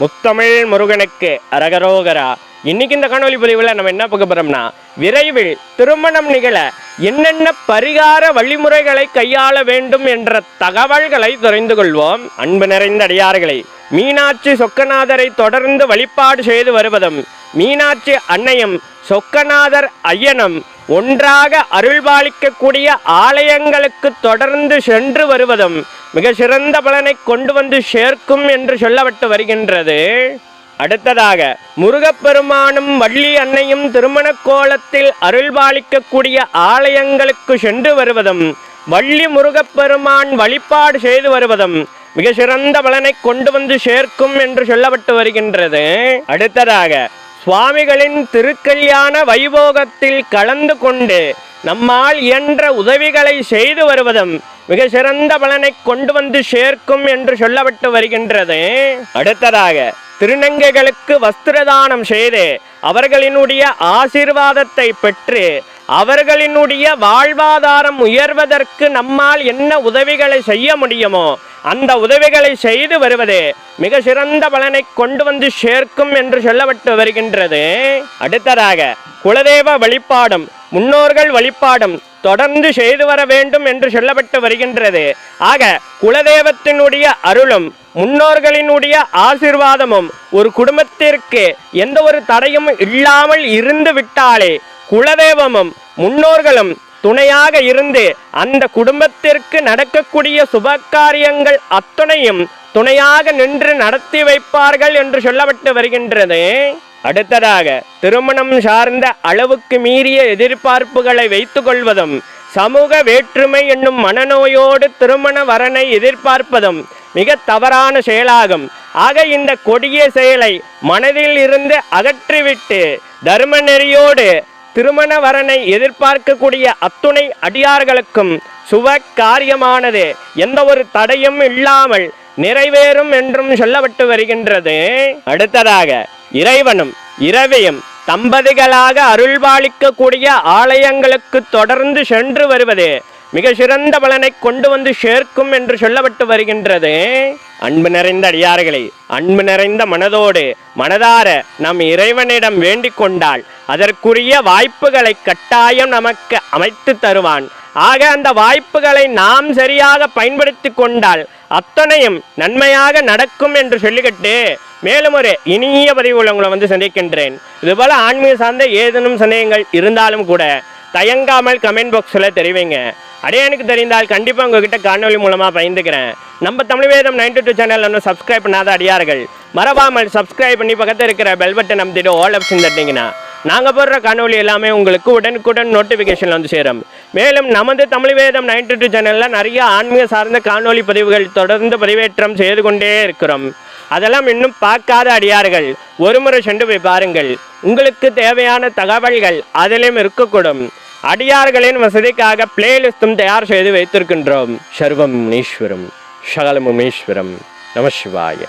முத்தமிழ் முருகனுக்கு அரகரோகரா. இன்னைக்கு இந்த காணொலி பதிவில் நம்ம என்ன பார்க்க போறோம்னா விரைவில் திருமணம் நிகழ என்னென்ன பரிகார வழிமுறைகளை கையாள வேண்டும் என்ற தகவல்களை தெரிந்து கொள்வோம். அன்பு நிறைந்த அடியார்களை மீனாட்சி சொக்கநாதரை தொடர்ந்து வழிபாடு செய்து வருவதும் மீனாட்சி அன்னையும் சொக்கநாதர் ஐயனும் ஒன்றாக அருள்பாலிக்கக்கூடிய ஆலயங்களுக்கு தொடர்ந்து சென்று வருவதும் மிக சிறந்த பலனை கொண்டு வந்து சேர்க்கும் என்று சொல்லப்பட்டு வருகின்றது. அடுத்ததாக முருகப்பெருமானும் வள்ளி அன்னையும் திருமண கோலத்தில் அருள்பாலிக்கக்கூடிய ஆலயங்களுக்கு சென்று வருவதும் வள்ளி முருகப்பெருமான் வழிபாடு செய்து வருவதும் மிக சிறந்த பலனை கொண்டு வந்து சேர்க்கும் என்று சொல்லப்பட்டு வருகின்றது. அடுத்ததாக சுவாமிகளின் திருக்கல்யாண வைபோகத்தில் கலந்து கொண்டு நம்மால் இயன்ற உதவிகளை செய்து வருவதும் மிக சிறந்த பலனை கொண்டு வந்து சேர்க்கும் என்று சொல்லப்பட்டு வருகின்றது. அடுத்ததாக திருநங்கைகளுக்கு வஸ்திரதானம் செய்து அவர்களினுடைய ஆசீர்வாதத்தை பெற்று அவர்களினுடைய வாழ்வாதாரம் உயர்வதற்கு நம்மால் என்ன உதவிகளை செய்ய முடியுமோ அந்த உதவிகளை செய்து வருவது மிக சிறந்த பலனை கொண்டு வந்து சேர்க்கும் என்று சொல்லப்பட்டு வருகின்றது. அடுத்ததாக குலதெய்வ வழிபாடும் முன்னோர்கள் வழிபாடும் தொடர்ந்து செய்து வர வேண்டும் என்று சொல்லப்பட்டு வருகின்றது. ஆக குலதெய்வத்தினுடைய அருளும் முன்னோர்களினுடைய ஆசிர்வாதமும் ஒரு குடும்பத்திற்கு எந்த ஒரு தடையும் இல்லாமல் இருந்து விட்டாலே குலதெய்வமும் முன்னோர்களும் துணையாக இருந்து அந்த குடும்பத்திற்கு நடக்கக்கூடிய சுப காரியங்கள் அத்துணையும் துணையாக நின்று நடத்தி வைப்பார்கள் என்று சொல்லப்பட்டு வருகின்றது. அடுத்ததாக திருமணம் சார்ந்த அளவுக்கு மீறிய எதிர்பார்ப்புகளை வைத்துக் கொள்வதும் சமூக வேற்றுமை என்னும் மனநோயோடு திருமண வரனை எதிர்பார்ப்பதும் மிக தவறான செயலாகும். ஆக இந்த கொடிய செயலை மனதில் இருந்து அகற்றிவிட்டு தர்ம நெறியோடு திருமண வரனை எதிர்பார்க்கக்கூடிய அத்துணை அடியார்களுக்கும் சுப காரியமானது எந்த ஒரு தடையும் இல்லாமல் நிறைவேறும் என்றும் சொல்லப்பட்டு வருகின்றது. அடுத்ததாக இறைவனும் இரவியும் தம்பதிகளாக அருள்பாலிக்கக்கூடிய ஆலயங்களுக்கு தொடர்ந்து சென்று வருவது மிக சிறந்த பலனை கொண்டு வந்து சேர்க்கும் என்று சொல்லப்பட்டு வருகின்றது. அன்பு நிறைந்த அடியார்களை அன்பு நிறைந்த மனதோடு மனதார நம் இறைவனிடம் வேண்டிக் கொண்டால் அதற்குரிய வாய்ப்புகளை கட்டாயம் நமக்கு அமைத்து தருவான். ஆக அந்த வாய்ப்புகளை நாம் சரியாக பயன்படுத்தி கொண்டால் அத்தனையும் நன்மையாக நடக்கும் என்று சொல்லிக்கிட்டு மேலும் ஒரு இனிய பதிவு உள்ளவங்களை வந்து சந்திக்கின்றேன். இதுபோல் ஆன்மீக சார்ந்த ஏதேனும் சந்தேகங்கள் இருந்தாலும் கூட தயங்காமல் கமெண்ட் பாக்ஸில் தெரிவிங்க. அடையனுக்கு தெரிந்தால் கண்டிப்பாக உங்ககிட்ட காணொலி மூலமாக பயந்துக்கிறேன் நம்ம Tamil Vedam ninety two channel இன்னும் சப்ஸ்கிரைப் பண்ணாத அடியார்கள் மறவாமல் சப்ஸ்கிரைப் பண்ணி பக்கத்தில் இருக்கிற பெல் பட்டன் அமைத்திட்டு ஆல் ஆப்ஷன் தட்டிங்கன்னா நாங்கள் போடுற காணொலி எல்லாமே உங்களுக்கு உடனுக்குடன் நோட்டிஃபிகேஷன் வந்து சேரும். மேலும் நமது தமிழ் வேதம் நைன்டி டூ சேனலில் நிறைய ஆன்மீக சார்ந்த காணொலி பதிவுகள் தொடர்ந்து பதிவேற்றம் செய்து கொண்டே இருக்கிறோம். அதெல்லாம் இன்னும் பார்க்காத அடியார்கள். ஒருமுறை சென்று போய் பாருங்கள். உங்களுக்கு தேவையான தகவல்கள் அதிலும் இருக்கக்கூடும். அடியார்களின் வசதிக்காக பிளேலிஸ்டும் தயார் செய்து வைத்திருக்கின்றோம். சர்வம் ஈஸ்வரம் சகலமும் ஈஸ்வரம். நம சிவாய.